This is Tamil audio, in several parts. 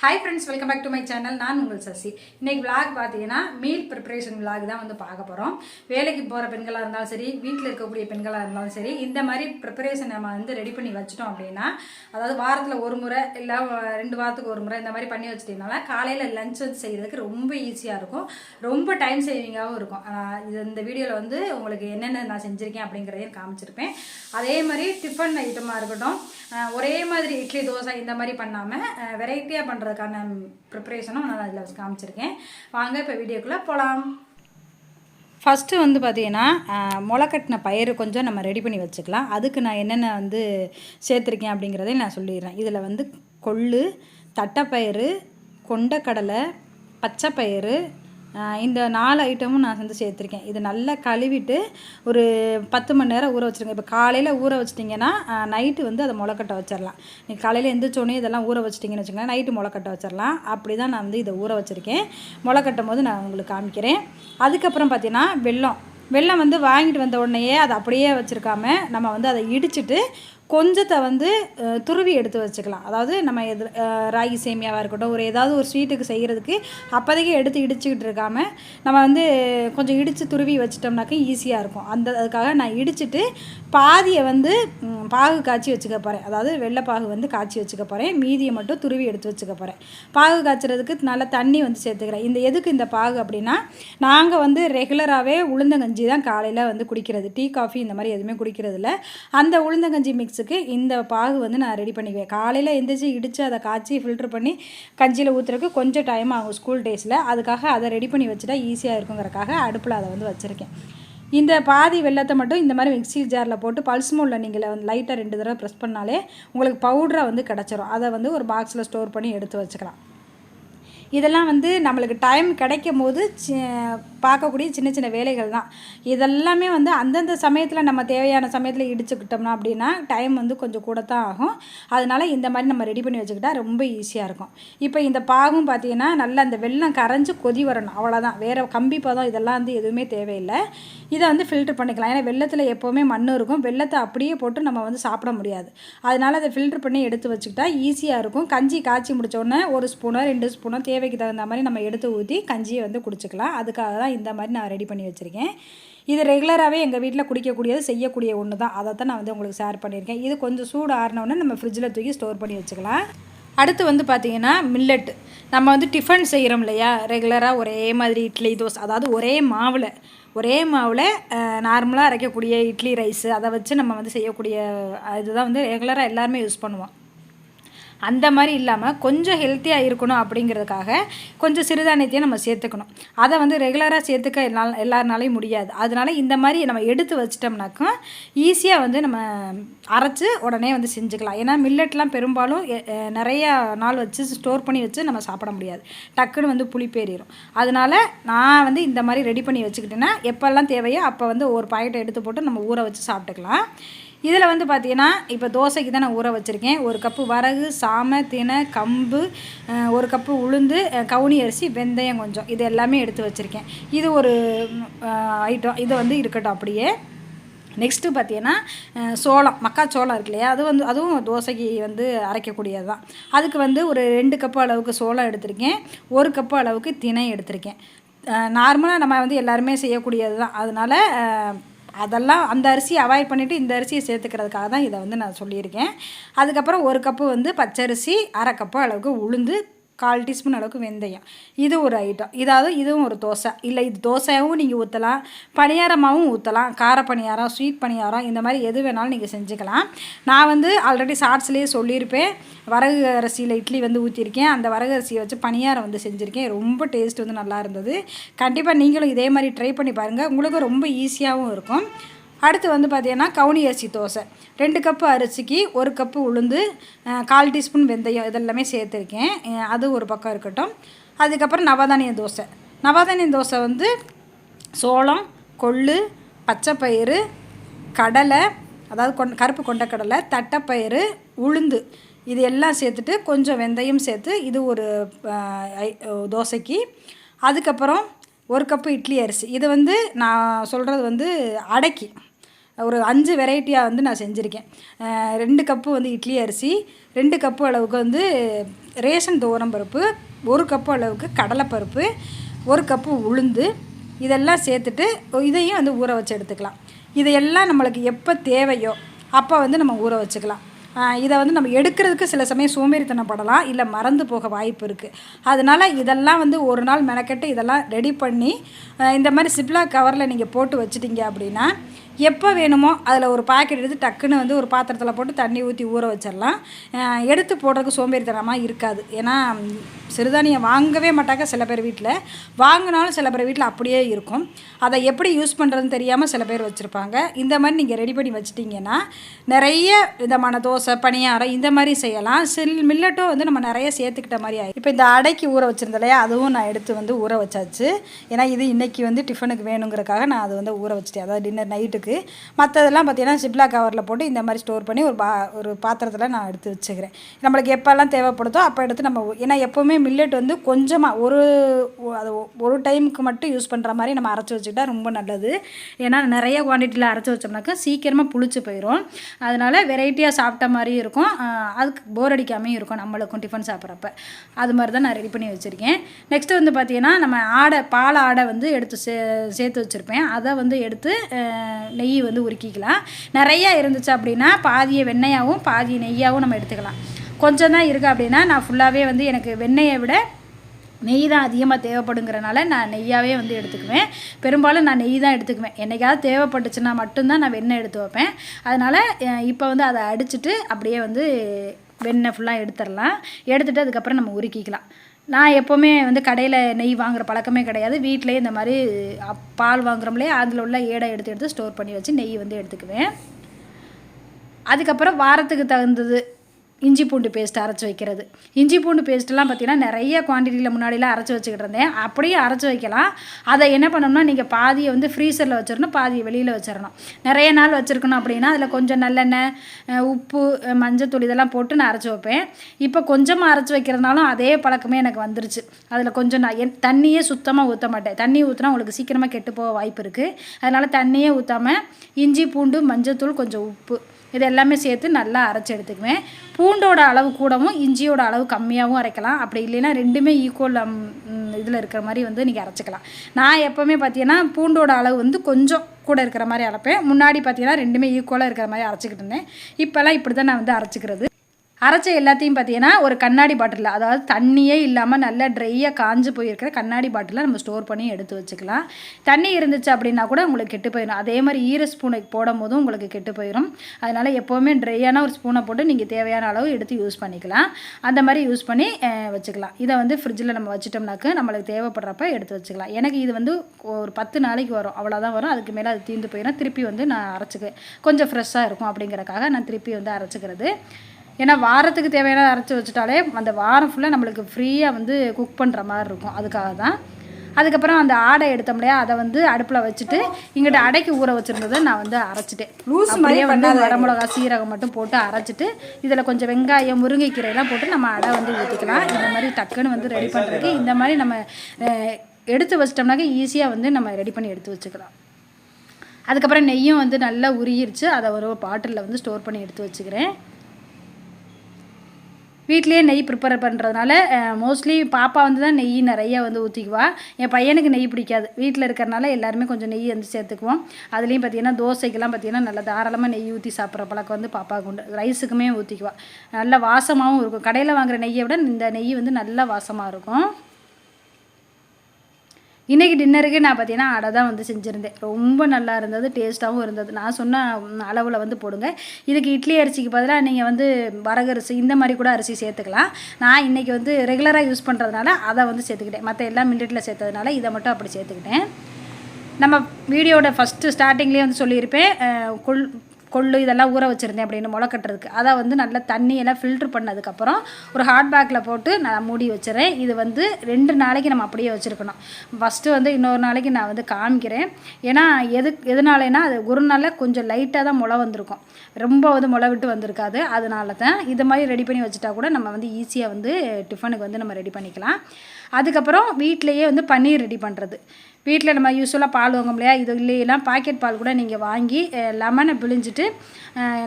Hi friends welcome back to my channel நான் உங்கள் சசி. இன்னைக்கு விளாக் பார்த்தீங்கன்னா மீல் ப்ரிப்பரேஷன் விளாக் தான் வந்து பார்க்க போகிறோம் வேலைக்கு போகிற பெண்களாக இருந்தாலும் சரி வீட்டில் இருக்கக்கூடிய பெண்களாக இருந்தாலும் சரி இந்த மாதிரி ப்ரிப்பரேஷன் நம்ம வந்து ரெடி பண்ணி வச்சிட்டோம் அப்படின்னா அதாவது வாரத்தில் ஒரு முறை இல்லை ரெண்டு வாரத்துக்கு ஒரு முறை இந்த மாதிரி பண்ணி வச்சிட்டீங்கனால காலையில் லஞ்ச் வந்து செய்கிறதுக்கு ரொம்ப ஈஸியாக இருக்கும். ரொம்ப டைம் சேவிங்காகவும் இருக்கும். இது இந்த வீடியோவில் வந்து உங்களுக்கு என்னென்ன நான் செஞ்சுருக்கேன் அப்படிங்கிறதையும் காமிச்சிருப்பேன். அதே மாதிரி டிஃபன் ஐட்டமாக இருக்கட்டும் ஒரே மாதிரி இட்லி தோசை இந்த மாதிரி பண்ணாமல் வெரைட்டியாக பண்ணுறதுக்கான ப்ரிப்பரேஷனும் நான் அதில் காமிச்சிருக்கேன். வாங்க இப்போ வீடியோக்குள்ளே போகலாம் ஃபஸ்ட்டு வந்து பார்த்தீங்கன்னா முளைக்கட்டின பயிறு கொஞ்சம் நம்ம ரெடி பண்ணி வச்சுக்கலாம். அதுக்கு நான் என்னென்ன வந்து சேர்த்துருக்கேன் அப்படிங்கிறதையும் நான் சொல்லிடுறேன். இதில் வந்து கொள்ளு தட்டைப்பயிறு கொண்டக்கடலை பச்சைப்பயிறு இந்த நாலு ஐட்டமும் நான் வந்து சேர்த்துருக்கேன். இது நல்லா கழுவிட்டு ஒரு பத்து மணி நேரம் ஊற வச்சுருங்க. இப்போ காலையில் ஊற வச்சிட்டிங்கன்னா நைட்டு வந்து அதை முளைக்கட்ட வச்சிடலாம் நீங்கள் காலையில் எந்திரிச்சோடனே இதெல்லாம் ஊற வச்சிட்டிங்கன்னு வச்சுக்கோங்களேன் நைட்டு முளைக்கட்ட வச்சிடலாம் அப்படி தான் நான் வந்து இதை ஊற வச்சுருக்கேன். முளைக்கட்டும் போது நான் உங்களுக்கு காமிக்கிறேன். அதுக்கப்புறம் பார்த்தீங்கன்னா வெல்லம். வெல்லம் வந்து வாங்கிட்டு வந்த உடனேயே அதை அப்படியே வச்சுருக்காம நம்ம வந்து அதை இடிச்சிட்டு கொஞ்சத்தை வந்து துருவி எடுத்து வச்சுக்கலாம். அதாவது நம்ம எது ராகி சேமியாவாக இருக்கட்டும் ஒரு ஏதாவது ஒரு ஸ்வீட்டுக்கு செய்கிறதுக்கு அப்போதைக்கு எடுத்து இடிச்சுக்கிட்டு இருக்காம நம்ம வந்து கொஞ்சம் இடித்து துருவி வச்சிட்டோம்னாக்க ஈஸியாக இருக்கும். அந்த அதுக்காக நான் இடிச்சிட்டு பாதியை வந்து பாகு காய்ச்சி வச்சுக்க போகிறேன் அதாவது வெள்ளைப்பாகு வந்து காய்ச்சி வச்சுக்க போகிறேன் மீதியை மட்டும் துருவி எடுத்து வச்சுக்க போகிறேன் பாகு காய்ச்சறதுக்கு நல்லா தண்ணி வந்து சேர்த்துக்கிறேன். இந்த எதுக்கு இந்த பாகு அப்படின்னா நாங்கள் வந்து ரெகுலராகவே உளுந்தங்கஞ்சி தான் காலையில் வந்து குடிக்கிறது. டீ காஃபி இந்த மாதிரி எதுவுமே குடிக்கிறதில்ல அந்த உளுந்தங்கஞ்சி மிக்ஸுக்கு இந்த பாகு வந்து நான் ரெடி பண்ணிக்குவேன். காலையில் எந்திரிச்சு இடித்து அதை காய்ச்சி ஃபில்டர் பண்ணி கஞ்சியில் ஊற்றுறதுக்கு கொஞ்சம் டைம் ஆகும் ஸ்கூல் டேஸில் அதுக்காக அதை ரெடி பண்ணி வச்சுட்டா ஈஸியாக இருக்குங்கிறக்காக அடுப்பில் அதை வந்து வச்சுருக்கேன். இந்த பாதி வெள்ளத்தை மட்டும் இந்த மாதிரி மிக்ஸி ஜாரில் போட்டு பல்ஸ் மோடில் நீங்கள் வந்து லைட்டாக ரெண்டு தடவை ப்ரெஸ் பண்ணாலே உங்களுக்கு பவுடராக வந்து கிடச்சிரும். அதை வந்து ஒரு பாக்ஸில் ஸ்டோர் பண்ணி எடுத்து வச்சுக்கலாம். இதெல்லாம் வந்து நம்மளுக்கு டைம் கிடைக்கும் போது சி பார்க்கக்கூடிய சின்ன சின்ன வேலைகள் தான். இதெல்லாமே வந்து அந்தந்த சமயத்தில் நம்ம தேவையான சமயத்தில் இடிச்சுக்கிட்டோம்னா அப்படின்னா டைம் வந்து கொஞ்சம் கூட தான் ஆகும். அதனால் இந்த மாதிரி நம்ம ரெடி பண்ணி வச்சுக்கிட்டா ரொம்ப ஈஸியாக இருக்கும். இப்போ இந்த பாகும் பார்த்தீங்கன்னா நல்லா அந்த வெள்ளம் கரைஞ்சி கொதி வரணும். அவ்வளோதான் வேறு கம்பி பதம் இதெல்லாம் வந்து எதுவுமே தேவையில்லை. இதை வந்து ஃபில்டர் பண்ணிக்கலாம். ஏன்னா வெள்ளத்தில் எப்போவுமே மண் இருக்கும். வெள்ளத்தை அப்படியே போட்டு நம்ம வந்து சாப்பிட முடியாது. அதனால் அதை ஃபில்டர் பண்ணி எடுத்து வச்சுக்கிட்டா ஈஸியாக இருக்கும். கஞ்சி காய்ச்சி முடித்தோடனே ஒரு ஸ்பூனோ ரெண்டு ஸ்பூனோ தேவைக்கு தகுந்த மாதிரி நம்ம எடுத்து ஊற்றி கஞ்சியை வந்து குடிச்சிக்கலாம். அதுக்காக தான் இந்த மாதிரி நான் ரெடி பண்ணி வச்சுருக்கேன். இது ரெகுலராகவே எங்கள் வீட்டில் குடிக்கக்கூடியது செய்யக்கூடிய ஒன்று தான் அதை தான் நான் வந்து உங்களுக்கு ஷேர் பண்ணியிருக்கேன். இது கொஞ்சம் சூடு ஆறினோடனே நம்ம ஃப்ரிட்ஜில் தூக்கி ஸ்டோர் பண்ணி வச்சுக்கலாம். அடுத்து வந்து பார்த்திங்கன்னா மில்லட் நம்ம வந்து டிஃபன் செய்கிறோம் இல்லையா? ரெகுலராக ஒரே மாதிரி இட்லி தோசை அதாவது ஒரே மாவில் ஒரே மாவில் நார்மலாக அரைக்கக்கூடிய இட்லி ரைஸு அதை வச்சு நம்ம வந்து செய்யக்கூடிய இதுதான் வந்து ரெகுலராக எல்லாருமே யூஸ் பண்ணுவோம். அந்த மாதிரி இல்லாமல் கொஞ்சம் ஹெல்த்தியாக இருக்கணும் அப்படிங்கிறதுக்காக கொஞ்சம் சிறுதானியத்தையும் நம்ம சேர்த்துக்கணும். அதை வந்து ரெகுலராக சேர்த்துக்க எல்லா எல்லாருனாலையும் முடியாது. அதனால இந்த மாதிரி நம்ம எடுத்து வச்சிட்டோம்னாக்கா ஈஸியாக வந்து நம்ம அரைச்சி உடனே வந்து செஞ்சுக்கலாம். ஏன்னா மில்லட்லாம் பெரும்பாலும் நிறையா நிறைய நாள் வச்சு ஸ்டோர் பண்ணி வச்சு நம்ம சாப்பிட முடியாது. டக்குன்னு வந்து புளிப்பேறிடும் அதனால் நான் வந்து இந்த மாதிரி ரெடி பண்ணி வச்சுக்கிட்டேன்னா எப்போல்லாம் தேவையோ அப்போ வந்து ஒரு பாக்கெட்டை எடுத்து போட்டு நம்ம ஊற வச்சு சாப்பிட்டுக்கலாம். இதில் வந்து பார்த்தீங்கன்னா இப்போ தோசைக்கு தான் நான் ஊற வச்சுருக்கேன். ஒரு கப்பு வரகு சாமை தினை கம்பு ஒரு கப்பு உளுந்து கவுனி அரிசி வெந்தயம் கொஞ்சம். இது எல்லாமே எடுத்து வச்சுருக்கேன். இது ஒரு ஐட்டம் இது வந்து இருக்கட்டும் அப்படியே. நெக்ஸ்ட்டு பார்த்தீங்கன்னா அஹ், சோளம் மக்காச்சோளம் இருக்கு இல்லையா? அது வந்து அதுவும் தோசைக்கு வந்து அரைக்கக்கூடியது தான். அதுக்கு வந்து ஒரு ரெண்டு கப்பு அளவுக்கு சோளம் எடுத்திருக்கேன். ஒரு கப்பு அளவுக்கு திணை எடுத்திருக்கேன். நார்மலாக நம்ம வந்து எல்லாருமே செய்யக்கூடியது தான். அதனால் அதெல்லாம் அந்த அரிசியை அவாய்ட் பண்ணிவிட்டு இந்த அரிசியை சேர்த்துக்கிறதுக்காக தான் இதை வந்து நான் சொல்லியிருக்கேன். அதுக்கப்புறம் ஒரு கப்பு வந்து பச்சரிசி அரை கப்பு அளவுக்கு உளுந்து கால் டீஸ்பூன் அளவுக்கு வெந்தயம். இது ஒரு ஐட்டம் இதாவது இதுவும் ஒரு தோசை. இல்லை இது தோசையாகவும் நீங்கள் ஊற்றலாம் பணியாரமாகவும் ஊற்றலாம் கார பணியாரம் ஸ்வீட் பணியாரம் இந்த மாதிரி எது வேணாலும் நீங்கள் செஞ்சுக்கலாம். நான் வந்து ஆல்ரெடி ஷார்ட்ஸ்லேயே சொல்லியிருப்பேன். வரகு அரிசியில் இட்லி வந்து ஊற்றிருக்கேன் அந்த வரகு அரிசியை வச்சு பணியாரம் வந்து செஞ்சுருக்கேன். ரொம்ப டேஸ்ட் வந்து நல்லா இருந்தது. கண்டிப்பாக நீங்களும் இதே மாதிரி ட்ரை பண்ணி பாருங்கள் உங்களுக்கு ரொம்ப ஈஸியாகவும் இருக்கும். அடுத்து வந்து பார்த்திங்கன்னா கவுனி அரிசி தோசை. ரெண்டு கப்பு அரிசிக்கு ஒரு கப்பு உளுந்து கால் டீஸ்பூன் வெந்தயம் இதெல்லாமே சேர்த்துருக்கேன். அது ஒரு பக்கம் இருக்கட்டும். அதுக்கப்புறம் நவதானிய தோசை. நவதானிய தோசை வந்து சோளம் கொள்ளு பச்சைப்பயிறு கடலை அதாவது கொண் கருப்பு கொண்டக்கடலை தட்டைப்பயிறு உளுந்து இது எல்லாம் சேர்த்துட்டு கொஞ்சம் வெந்தயம் சேர்த்து இது ஒரு தோசைக்கு. அதுக்கப்புறம் ஒரு கப்பு இட்லி அரிசி. இது வந்து நான் சொல்கிறது வந்து அடைக்கி. ஒரு அஞ்சு வெரைட்டியாக வந்து நான் செஞ்சுருக்கேன். ரெண்டு கப்பு வந்து இட்லி அரிசி ரெண்டு கப்பு அளவுக்கு வந்து ரேஷன் துவரம் பருப்பு ஒரு கப்பு அளவுக்கு கடலைப்பருப்பு ஒரு கப்பு உளுந்து இதெல்லாம் சேர்த்துட்டு இதையும் வந்து ஊற வச்சு எடுத்துக்கலாம். இதையெல்லாம் நம்மளுக்கு எப்போ தேவையோ அப்போ வந்து நம்ம ஊற வச்சுக்கலாம். இதை வந்து நம்ம எடுக்கிறதுக்கு சில சமயம் சோம்பேறித்தனப்படலாம் இல்லை மறந்து போக வாய்ப்பு இருக்குது அதனால் இதெல்லாம் வந்து ஒரு நாள் மெனக்கெட்டு இதெல்லாம் ரெடி பண்ணி இந்த மாதிரி சிப்லா கவரில் நீங்கள் போட்டு வச்சுட்டிங்க அப்படின்னா எப்போ வேணுமோ அதில் ஒரு பாக்கெட் எடுத்து டக்குன்னு வந்து ஒரு பாத்திரத்தில் போட்டு தண்ணி ஊற்றி ஊற வச்சிடலாம். எடுத்து போடுறதுக்கு சோம்பேறித்தனமாக இருக்காது. ஏன்னா சிறுதானியம் வாங்கவே மாட்டாங்க சில பேர் வீட்டில் வாங்கினாலும் சில பேர் வீட்டில் அப்படியே இருக்கும். அதை எப்படி யூஸ் பண்ணுறதுன்னு தெரியாமல் சில பேர் வச்சுருப்பாங்க. இந்த மாதிரி நீங்கள் ரெடி பண்ணி வச்சிட்டிங்கன்னா நிறைய விதமான தோசை பணியாரம் இந்த மாதிரி செய்யலாம். சில் மில்லட்டும் வந்து நம்ம நிறைய சேர்த்துக்கிட்ட மாதிரி ஆகி இப்போ இந்த அடைக்கு ஊற வச்சுருந்தேன் இல்லையா அதுவும் நான் எடுத்து வந்து ஊற வச்சாச்சு. ஏன்னா இது இன்றைக்கி வந்து டிஃபனுக்கு வேணுங்கிறக்காக நான் அது வந்து ஊற வச்சிட்டேன். அதாவது டின்னர் நைட்டுக்கு மற்றதெல்லாம் பார்த்தீங்கன்னா சிப்லா கவரில் போட்டு இந்த மாதிரி ஸ்டோர் பண்ணி ஒரு பா ஒரு பாத்திரத்தில் நான் எடுத்து வச்சுக்கிறேன். நம்மளுக்கு எப்போல்லாம் தேவைப்படுதோ அப்போ எடுத்து நம்ம ஏன்னா எப்போவுமே மில்லட் வந்து கொஞ்சமாக ஒரு அது ஒரு டைமுக்கு மட்டும் யூஸ் பண்ணுற மாதிரி நம்ம அரைச்சி வச்சுக்கிட்டா ரொம்ப நல்லது. ஏன்னா நிறைய குவான்டிட்டியில் அரைச்சி வச்சோம்னாக்கா சீக்கிரமாக புளிச்சு போயிடும் அதனால் வெரைட்டியாக சாப்பிட்ட மாதிரியும் இருக்கும். அதுக்கு போர் அடிக்காமையும் இருக்கும் நம்மளுக்கும் டிஃபன் சாப்பிட்றப்ப. அது மாதிரி தான் நான் ரெடி பண்ணி வச்சுருக்கேன். நெக்ஸ்ட்டு வந்து பார்த்திங்கன்னா நம்ம ஆடை பால் ஆடை வந்து எடுத்து சே சேர்த்து வச்சுருப்பேன். அதை வந்து எடுத்து நெய் வந்து உருக்கிக்கலாம். நிறையா இருந்துச்சு அப்படின்னா பாதியை வெண்ணெயாகவும் பாதி நெய்யாகவும் நம்ம எடுத்துக்கலாம். கொஞ்சம் தான் இருக்குது அப்படின்னா நான் ஃபுல்லாகவே வந்து எனக்கு வெண்ணெயை விட நெய் தான் அதிகமாக தேவைப்படுங்கிறனால நான் நெய்யாகவே வந்து எடுத்துக்குவேன். பெரும்பாலும் நான் நெய் தான் எடுத்துக்குவேன். என்னைக்காவது தேவைப்பட்டுச்சுன்னா மட்டும்தான் நான் வெண்ணெய் எடுத்து வைப்பேன். அதனால் இப்போ வந்து அதை அடிச்சுட்டு அப்படியே வந்து வெண்ணெய் ஃபுல்லாக எடுத்துடலாம். எடுத்துகிட்டு அதுக்கப்புறம் நம்ம உருக்கிக்கலாம். நான் எப்போவுமே வந்து கடையில் நெய் வாங்குற பழக்கமே கிடையாது. வீட்டிலே இந்த மாதிரி பால் வாங்குறோம்லே அதில் உள்ள ஏடை எடுத்து எடுத்து ஸ்டோர் பண்ணி வச்சு நெய் வந்து எடுத்துக்குவேன். அதுக்கப்புறம் வாரத்துக்கு தகுந்தது இஞ்சி பூண்டு பேஸ்ட் அரைச்சி வைக்கிறது. இஞ்சி பூண்டு பேஸ்ட்டெலாம் பார்த்தீங்கன்னா நிறைய குவான்டிட்டியில் முன்னாடிலாம் அரைச்சி வச்சுக்கிட்டு இருந்தேன். அப்படியே அரைச்சி வைக்கலாம். அதை என்ன பண்ணணும்னா நீங்கள் பாதியை வந்து ஃப்ரீசரில் வச்சிடணும் பாதியை வெளியில் வச்சிடணும் நிறைய நாள் வச்சுருக்கணும் அப்படின்னா அதில் கொஞ்சம் நல்லெண்ணெய் உப்பு மஞ்சத்தூள் இதெல்லாம் போட்டு நான் அரைச்சி வைப்பேன். இப்போ கொஞ்சமாக அரைச்சி வைக்கிறதுனாலும் அதே பழக்கமே எனக்கு வந்துருச்சு. அதில் கொஞ்சம் நான் என் தண்ணியே சுத்தமாக ஊற்ற மாட்டேன். தண்ணி ஊற்றினா உங்களுக்கு சீக்கிரமாக கெட்டு போக வாய்ப்பு இருக்குது அதனால் தண்ணியே ஊற்றாமல் இஞ்சி பூண்டு மஞ்சத்தூள் கொஞ்சம் உப்பு. இது எல்லாமே சேர்த்து நல்லா அரைச்சி எடுத்துக்குவேன். பூண்டோட அளவு கூடவும் இஞ்சியோட அளவு கம்மியாகவும் அரைக்கலாம். அப்படி இல்லைன்னா ரெண்டுமே ஈக்குவல் இதில் இருக்கிற மாதிரி வந்து நீங்கள் அரைச்சிக்கலாம். நான் எப்போவுமே பார்த்தீங்கன்னா பூண்டோட அளவு வந்து கொஞ்சம் கூட இருக்கிற மாதிரி அரைப்பேன். முன்னாடி பார்த்தீங்கன்னா ரெண்டுமே ஈக்குவலாக இருக்கிற மாதிரி அரைச்சிக்கிட்டு இருந்தேன். இப்போல்லாம் இப்படி தான் நான் வந்து அரைச்சிக்கிறது. அரைச்ச எல்லாத்தையும் பார்த்தீங்கன்னா ஒரு கண்ணாடி பாட்டிலில் அதாவது தண்ணியே இல்லாமல் நல்லா ட்ரையாக காஞ்சு போயிருக்கிற கண்ணாடி பாட்டிலில் நம்ம ஸ்டோர் பண்ணி எடுத்து வச்சுக்கலாம். தண்ணி இருந்துச்சு அப்படின்னா கூட உங்களுக்கு கெட்டு போயிடும் அதே மாதிரி ஈர ஸ்பூனை போடும் போதும் உங்களுக்கு கெட்டு போயிடும் அதனால் எப்போவுமே ட்ரையான ஒரு ஸ்பூனை போட்டு நீங்கள் தேவையான அளவு எடுத்து யூஸ் பண்ணிக்கலாம். அந்த மாதிரி யூஸ் பண்ணி வச்சுக்கலாம். இதை வந்து ஃப்ரிட்ஜில் நம்ம வச்சிட்டோம்னாக்க நம்மளுக்கு தேவைப்படுறப்ப எடுத்து வச்சுக்கலாம். எனக்கு இது வந்து ஒரு பத்து நாளைக்கு வரும். அவ்வளோதான் வரும். அதுக்கு மேலே அது தீர்ந்து போயிடும் திருப்பி வந்து நான் அரைச்சிக்க கொஞ்சம் ஃப்ரெஷ்ஷாக இருக்கும் அப்படிங்கிறக்காக நான் திருப்பி வந்து அரைச்சிக்கிறது. ஏன்னா வாரத்துக்கு தேவையான அரைச்சி வச்சுட்டாலே அந்த வாரம் ஃபுல்லாக நம்மளுக்கு ஃப்ரீயாக வந்து குக் பண்ணுற மாதிரி இருக்கும். அதுக்காக தான். அதுக்கப்புறம் அந்த ஆடை எடுத்தோம் இல்லையா? அதை வந்து அடுப்பில் வச்சுட்டு இங்கிட்ட அடைக்கு ஊற வச்சுருந்ததை நான் வந்து அரைச்சிட்டேன். லூஸ் அப்படியே வந்து வரமிளகா சீரகம் மட்டும் போட்டு அரைச்சிட்டு இதில் கொஞ்சம் வெங்காயம் முருங்கைக்கீரையெல்லாம் போட்டு நம்ம அடை வந்து ஊற்றிக்கலாம் இந்த மாதிரி டக்குன்னு வந்து ரெடி பண்ணுறதுக்கு இந்த மாதிரி நம்ம எடுத்து வச்சிட்டோம்னாக்க ஈஸியாக வந்து நம்ம ரெடி பண்ணி எடுத்து வச்சுக்கலாம். அதுக்கப்புறம் நெய்யும் வந்து நல்லா உருகிருச்சு அதை ஒரு பாட்டிலில் வந்து ஸ்டோர் பண்ணி எடுத்து வச்சுக்கிறேன். வீட்லேயே நெய் ப்ரிப்பேர் பண்ணுறதுனால மோஸ்ட்லி பாப்பா வந்து தான் நெய் நிறைய வந்து ஊற்றிக்குவா என் பையனுக்கு நெய் பிடிக்காது. வீட்டில் இருக்கிறனால எல்லாருமே கொஞ்சம் நெய் வந்து சேர்த்துக்குவோம். அதுலேயும் பார்த்தீங்கன்னா தோசைக்கெல்லாம் பார்த்தீங்கன்னா நல்லா தாராளமாக நெய் ஊற்றி சாப்பிட்ற பழக்கம் வந்து பாப்பாவுக்கு உண்டு. ரைஸுக்குமே ஊற்றிக்குவா நல்ல வாசமாகவும் இருக்கும். கடையில் வாங்குற நெய்யை விட இந்த நெய் வந்து நல்லா வாசமாக இருக்கும். இன்றைக்கி டின்னருக்கு நான் பார்த்தீங்கன்னா அடை தான் வந்து செஞ்சுருந்தேன். ரொம்ப நல்லா இருந்தது டேஸ்ட்டாகவும் இருந்தது. நான் சொன்ன அளவில் வந்து போடுங்க. இதுக்கு இட்லி அரிசிக்கு பதிலாக நீங்கள் வந்து வரகரிசி இந்த மாதிரி கூட அரிசி சேர்த்துக்கலாம். நான் இன்றைக்கி வந்து ரெகுலராக யூஸ் பண்ணுறதுனால அதை வந்து சேர்த்துக்கிட்டேன். மற்ற எல்லாம் மில்லட்டில் சேர்த்ததுனால இதை மட்டும் அப்படி சேர்த்துக்கிட்டேன். நம்ம வீடியோட ஃபஸ்ட்டு ஸ்டார்டிங்லேயே வந்து சொல்லியிருப்பேன். கொள் கொள்ளு இதெல்லாம் ஊற வச்சுருந்தேன் அப்படின்னு முளை கட்டுறதுக்கு. அதை வந்து நல்லா தண்ணியெல்லாம் ஃபில்ட்ரு பண்ணதுக்கப்புறம் ஒரு ஹாட் பேக்கில் போட்டு நான் மூடி வச்சுறேன் இது வந்து ரெண்டு நாளைக்கு நம்ம அப்படியே வச்சுருக்கணும். ஃபஸ்ட்டு வந்து இன்னொரு நாளைக்கு நான் வந்து காமிக்கிறேன். ஏன்னா எது எதனாலனா அது ஒரு நாளில் கொஞ்சம் லைட்டாக தான் முளை வந்திருக்கும். ரொம்ப வந்து முளை விட்டு வந்திருக்காது. அதனால தான் இது மாதிரி ரெடி பண்ணி வச்சுட்டா கூட நம்ம வந்து ஈஸியாக வந்து டிஃபனுக்கு வந்து நம்ம ரெடி பண்ணிக்கலாம். அதுக்கப்புறம் வீட்டிலையே வந்து பன்னீர் ரெடி பண்ணுறது வீட்டில் நம்ம யூஸ்வலாக பால் வாங்க இல்லையா இது இல்லையெல்லாம் பாக்கெட் பால் கூட நீங்கள் வாங்கி லெமனை பிழிஞ்சிட்டு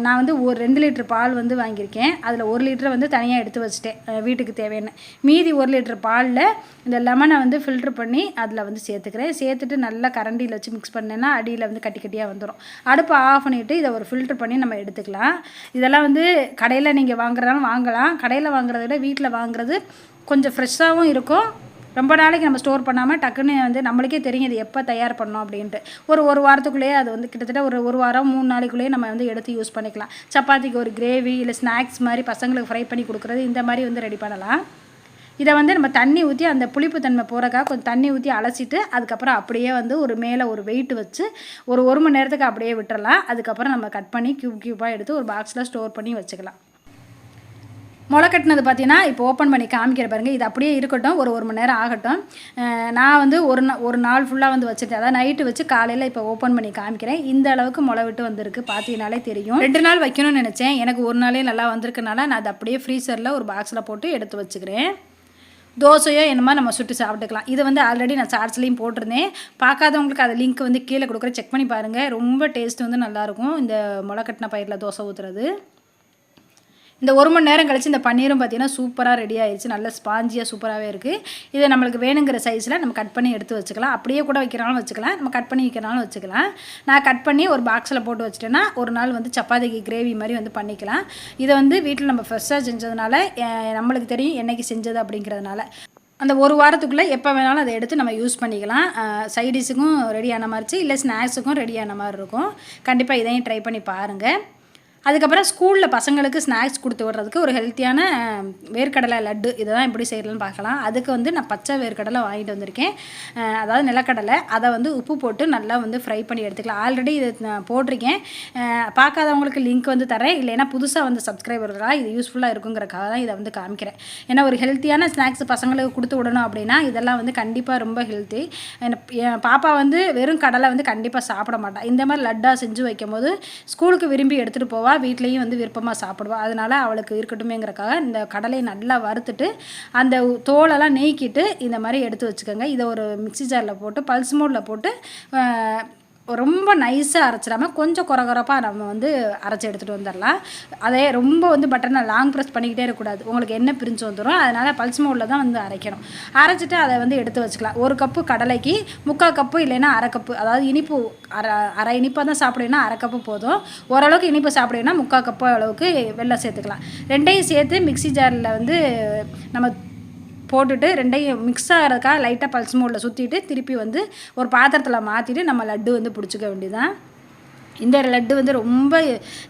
நான் வந்து ஒரு ரெண்டு லிட்டர் பால் வந்து வாங்கியிருக்கேன். அதில் ஒரு லிட்டர் வந்து தனியாக எடுத்து வச்சுட்டேன் வீட்டுக்கு தேவையான. மீதி ஒரு லிட்டர் பாலில் இந்த லெமனை வந்து ஃபில்ட்ரு பண்ணி அதில் வந்து சேர்த்துக்கிறேன். சேர்த்துட்டு நல்லா கரண்டியில் வச்சு மிக்ஸ் பண்ணேன்னா அடியில் வந்து கட்டி கட்டியாக வந்துடும் அடுப்பை ஆஃப் பண்ணிவிட்டு இதை ஒரு ஃபில்ட்ரு பண்ணி நம்ம எடுத்துக்கலாம். இதெல்லாம் வந்து கடையில் நீங்கள் வாங்குறதாலும் வாங்கலாம். கடையில் வாங்குறத விட வீட்டில் வாங்குறது கொஞ்சம் ஃப்ரெஷ்ஷாகவும் இருக்கும். ரொம்ப நாளைக்கு நம்ம ஸ்டோர் பண்ணாமல் டக்குன்னு வந்து நம்மளுக்கே தெரியும் இது எப்போ தயார் பண்ணோம் அப்படின்ட்டு. ஒரு ஒரு வாரத்துக்குள்ளேயே அது வந்து கிட்டத்தட்ட ஒரு ஒரு வாரம் மூணு நாளைக்குள்ளேயே நம்ம வந்து எடுத்து யூஸ் பண்ணிக்கலாம். சப்பாத்திக்கு ஒரு கிரேவி இல்லை ஸ்நாக்ஸ் மாதிரி பசங்களுக்கு ஃப்ரை பண்ணி கொடுக்குறது இந்த மாதிரி வந்து ரெடி பண்ணலாம். இதை வந்து நம்ம தண்ணி ஊற்றி அந்த புளிப்பு தன்மை போகிறக்கா கொஞ்சம் தண்ணி ஊற்றி அலசிட்டு அதுக்கப்புறம் அப்படியே வந்து ஒரு மேலே ஒரு வெயிட் வச்சு ஒரு ஒரு மணி நேரத்துக்கு அப்படியே விட்டுறலாம். அதுக்கப்புறம் நம்ம கட் பண்ணி க்யூப் க்யூப்பாக எடுத்து ஒரு பாக்ஸில் ஸ்டோர் பண்ணி வச்சுக்கலாம். முளை கட்டினது பார்த்தீங்கன்னா இப்போ ஓப்பன் பண்ணி காமிக்கிற பாருங்க. இது அப்படியே இருக்கட்டும். ஒரு ஒரு மணி நேரம் ஆகட்டும். நான் வந்து ஒரு நா ஒரு நாள் ஃபுல்லாக வந்து வச்சுருக்கேன். அதாவது நைட்டு வச்சு காலையில் இப்போ ஓப்பன் பண்ணி காமிக்கிறேன். இந்த அளவுக்கு முளை விட்டு வந்திருக்கு. பார்த்தீங்கனாலே தெரியும். ரெண்டு நாள் வைக்கணும்னு நினச்சேன். எனக்கு ஒரு நாளே நல்லா வந்திருக்கனால நான் அதை அப்படியே ஃப்ரீசரில் ஒரு பாக்ஸில் போட்டு எடுத்து வச்சுக்கிறேன். தோசையோ என்னமோ நம்ம சுட்டு சாப்பிட்டுக்கலாம். இது வந்து ஆல்ரெடி நான் சார்ட்ஸ்லேயும் போட்டிருந்தேன். பார்க்காதவங்களுக்கு அது லிங்க் வந்து கீழே கொடுக்குற செக் பண்ணி பாருங்கள் ரொம்ப டேஸ்ட் வந்து நல்லாயிருக்கும் இந்த முளைக்கட்டின பயிரில் தோசை ஊற்றுறது இந்த ஒரு மணி நேரம் கழிச்சு இந்த பன்னீரும் பார்த்தீங்கன்னா சூப்பராக ரெடி ஆயிடுச்சு நல்ல ஸ்பாஞ்சியாக சூப்பராகவே இருக்குது இதை நம்மளுக்கு வேணுங்கிற சைஸில் நம்ம கட் பண்ணி எடுத்து வச்சுக்கலாம். அப்படியே கூட வைக்கிறாலும் வச்சுக்கலாம். நம்ம கட் பண்ணி வைக்கிறாலும் வச்சுக்கலாம். நான் கட் பண்ணி ஒரு பாக்ஸில் போட்டு வச்சுட்டேன்னா ஒரு நாள் வந்து சப்பாத்திக்கு கிரேவி மாதிரி வந்து பண்ணிக்கலாம். இதை வந்து வீட்டில் நம்ம ஃப்ரெஷ்ஷாக செஞ்சதுனால நம்மளுக்கு தெரியும் என்னைக்கு செஞ்சது அப்படிங்கிறதுனால. அந்த ஒரு வாரத்துக்குள்ளே எப்போ வேணாலும் அதை எடுத்து நம்ம யூஸ் பண்ணிக்கலாம். சைடிஷுக்கும் ரெடியான மாதிரிச்சு இல்லை ஸ்நாக்ஸுக்கும் ரெடியான மாதிரி இருக்கும். கண்டிப்பாக இதையும் ட்ரை பண்ணி பாருங்கள் அதுக்கப்புறம் ஸ்கூலில் பசங்களுக்கு ஸ்நாக்ஸ் கொடுத்து விடுறதுக்கு ஒரு ஹெல்த்தியான வேர்க்கடலை லட்டு இதை தான் எப்படி செய்யறதுன்னு பார்க்கலாம். அதுக்கு வந்து நான் பச்சை வேர்க்கடலை வாங்கிட்டு வந்திருக்கேன். அதாவது நிலக்கடலை. அதை வந்து உப்பு போட்டு நல்லா வந்து ஃப்ரை பண்ணி எடுத்துக்கலாம். ஆல்ரெடி இது நான் போட்டிருக்கேன். பார்க்காதவங்களுக்கு லிங்க் வந்து தரேன். இல்லைன்னா புதுசாக வந்து சப்ஸ்கிரைபர்களாக இது யூஸ்ஃபுல்லாக இருக்குங்கிறக்காக தான் இதை வந்து காமிக்கிறேன். ஏன்னா ஒரு ஹெல்த்தியான ஸ்நாக்ஸ் பசங்களுக்கு கொடுத்து விடணும் அப்படின்னா இதெல்லாம் வந்து கண்டிப்பாக ரொம்ப ஹெல்த்தி என் பாப்பா வந்து வெறும் கடலை வந்து கண்டிப்பாக சாப்பிட மாட்டாள் இந்த மாதிரி லட்டாக செஞ்சு வைக்கும்போது ஸ்கூலுக்கு விரும்பி எடுத்துகிட்டு போவா. வீட்லேயும் வந்து விருப்பமாக சாப்பிடுவா. அதனால் அவளுக்கு இருக்கட்டுமேங்கிறக்காக இந்த கடலையை நல்லா வறுத்துட்டு அந்த தோலெல்லாம் நீக்கிட்டு இந்த மாதிரி எடுத்து வச்சுக்கோங்க. இதை ஒரு மிக்ஸி ஜாரில் போட்டு பல்ஸ் மோடில் போட்டு ரொம்ப நைஸாக அரைச்சிடாம கொஞ்சம் குறகுறப்பாக நம்ம வந்து அரைச்சி எடுத்துகிட்டு வந்துடலாம். அதே ரொம்ப வந்து பட்டனை லாங் ப்ரெஸ் பண்ணிக்கிட்டே இருக்கக்கூடாது. உங்களுக்கு என்ன பிரிஞ்சு வந்துடும் அதனால் பல்ஸ் மோடில் தான் வந்து அரைக்கணும். அரைச்சிட்டு அதை வந்து எடுத்து வச்சுக்கலாம். ஒரு கப்பு கடலைக்கு முக்கால் கப்பு இல்லைன்னா அரை கப்பு அதாவது இனிப்பு அரை அரை இனிப்பாக தான் சாப்பிடுவேன்னா அரை கப்பு போதும். ஓரளவுக்கு இனிப்பு சாப்பிடுவேன்னா முக்கால் கப்பு அளவுக்கு வெள்ளம் சேர்த்துக்கலாம். ரெண்டையும் சேர்த்து மிக்ஸி ஜாரில் வந்து நம்ம போட்டுட்டு ரெண்டையும் மிக்ஸ் ஆகிறதுக்காக லைட்டாக பல்ஸ் மோடில் சுற்றிட்டு திருப்பி வந்து ஒரு பாத்திரத்தில் மாற்றிட்டு நம்ம லட்டு வந்து பிடிச்சிக்க வேண்டியதுதான். இந்த லட்டு வந்து ரொம்ப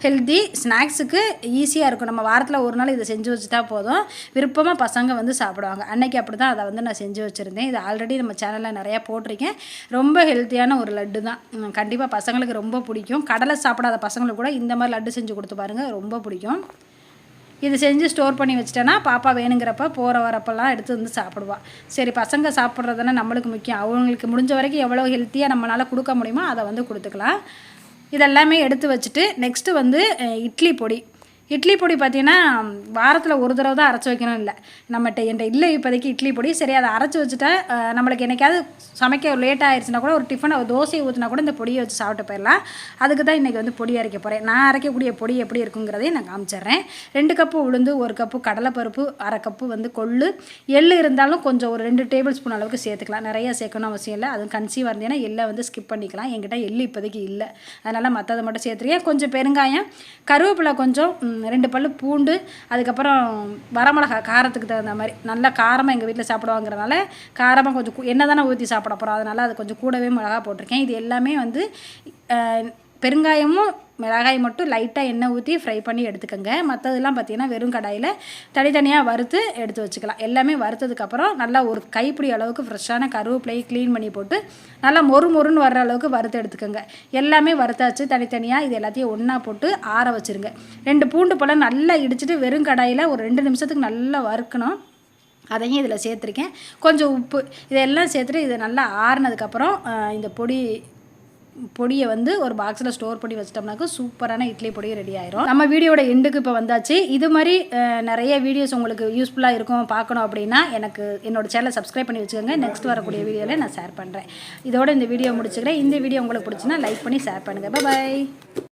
ஹெல்த்தி ஸ்நாக்ஸுக்கு ஈஸியாக இருக்கும். நம்ம வாரத்தில் ஒரு நாள் இதை செஞ்சு வச்சுட்டா போதும். விருப்பமாக பசங்க வந்து சாப்பிடுவாங்க. அன்னைக்கு அப்படி தான் அதை வந்து நான் செஞ்சு வச்சுருந்தேன். இது ஆல்ரெடி நம்ம சேனலில் நிறையா போட்டிருக்கேன். ரொம்ப ஹெல்த்தியான ஒரு லட்டு தான் கண்டிப்பாக பசங்களுக்கு ரொம்ப பிடிக்கும். கடலை சாப்பிடாத பசங்களுக்கு கூட இந்த மாதிரி லட்டு செஞ்சு கொடுத்து பாருங்கள் ரொம்ப பிடிக்கும். இது செஞ்சு ஸ்டோர் பண்ணி வச்சிட்டேன்னா பாப்பா வேணுங்கிறப்ப போகிற வரப்பெல்லாம் எடுத்து வந்து சாப்பிடுவா. சரி பசங்க சாப்பிட்றதுனா நம்மளுக்கு முக்கியம். அவங்களுக்கு முடிஞ்ச வரைக்கும் எவ்வளோ ஹெல்த்தியாக நம்மளால் கொடுக்க முடியுமோ அதை வந்து கொடுத்துக்கலாம். இதெல்லாமே எடுத்து வச்சுட்டு நெக்ஸ்ட்டு வந்து இட்லி பொடி. இட்லி பொடி பார்த்தீங்கன்னா வாரத்தில் ஒரு தடவை தான் அரைச்சி வைக்கணும் இல்லை. நம்மகிட்ட என்கிட்ட இல்லை இப்போதைக்கு இட்லி பொடி. சரி அதை அரைச்சி வச்சுட்டா நம்மளுக்கு என்னைக்காவது சமைக்க லேட் ஆயிடுச்சுன்னா கூட ஒரு டிஃபனை ஒரு தோசையை ஊற்றினா கூட இந்த பொடியை வச்சு சாப்பிட்டு போயிடலாம். அதுக்கு தான் இன்றைக்கி வந்து பொடி அரைக்க போகிறேன் நான் அரைக்கக்கூடிய பொடி எப்படி இருக்குங்கிறதையும் நான் காமிச்சிடுறேன். ரெண்டு கப்பு உளுந்து ஒரு கப்பு கடலைப்பருப்பு அரை கப்பு வந்து கொள்ளு. எள்ளு இருந்தாலும் கொஞ்சம் ஒரு ரெண்டு டேபிள் ஸ்பூன் அளவுக்கு சேர்த்துக்கலாம். நிறைய சேர்க்கணும் அவசியம் இல்லை. அதுவும் கன்சீவாக இருந்தீங்கன்னா எள்ளை வந்து ஸ்கிப் பண்ணிக்கலாம். என்கிட்ட எள்ளு இப்போதைக்கு இல்லை. அதனால் மற்றதை மட்டும் சேர்த்துருக்கேன். கொஞ்சம் பெருங்காயம் கருவேப்பிலை கொஞ்சம் ரெண்டு பல்லு பூண்டு அதுக்கப்புறம் வரமிளகா காரத்துக்கு தகுந்த மாதிரி. நல்லா காரமாக எங்கள் வீட்டில் சாப்பிடுவாங்கிறனால காரமாக கொஞ்சம் என்ன தானே ஊற்றி சாப்பிட போகிறோம் அதனால் அது கொஞ்சம் கூடவே மிளகா போட்டிருக்கேன். இது எல்லாமே வந்து பெருங்காயமும் மிளகாய் மட்டும் லைட்டாக எண்ணெய் ஊற்றி ஃப்ரை பண்ணி எடுத்துக்கோங்க. மற்றதெல்லாம் பார்த்தீங்கன்னா வெறும் கடாயில் தனித்தனியாக வறுத்து எடுத்து வச்சுக்கலாம். எல்லாமே வறுத்ததுக்கப்புறம் நல்லா ஒரு கைப்பிடி அளவுக்கு ஃப்ரெஷ்ஷான கருவேப்பிலையை க்ளீன் பண்ணி போட்டு நல்லா மொறு மொறுன்னு வர்ற அளவுக்கு வறுத்து எடுத்துக்கோங்க. எல்லாமே வறுத்தாச்சு தனித்தனியாக இது எல்லாத்தையும் ஒன்றா போட்டு ஆற வச்சுருங்க. ரெண்டு பூண்டு பழம் நல்லா இடிச்சிட்டு வெறும் கடாயில் ஒரு ரெண்டு நிமிஷத்துக்கு நல்லா வறுக்கணும். அதையும் இதில் சேர்த்துருக்கேன். கொஞ்சம் உப்பு இதெல்லாம் சேர்த்துட்டு இது நல்லா ஆறினதுக்கப்புறம் இந்த பொடி பொடியை வந்து ஒரு பாக்ஸில் ஸ்டோர் பண்ணி வச்சிட்டோம்னாக்கா சூப்பரான இட்லி பொடியும் ரெடி ஆயிரும். நம்ம வீடியோட எண்டுக்கு இப்போ வந்தாச்சு. இது மாதிரி நிறைய வீடியோஸ் உங்களுக்கு யூஸ்ஃபுல்லாக இருக்கும் பார்க்கணும் அப்படின்னா எனக்கு என்னோட சேனலை சப்ஸ்கிரைப் பண்ணி வச்சுக்கோங்க. நெக்ஸ்ட் வரக்கூடிய வீடியோவில் நான் ஷேர் பண்ணுறேன் இதோட இந்த வீடியோ முடிச்சுக்கிறேன். இந்த வீடியோ உங்களுக்கு பிடிச்சினா லைக் பண்ணி ஷேர் பண்ணுங்கள் பாய்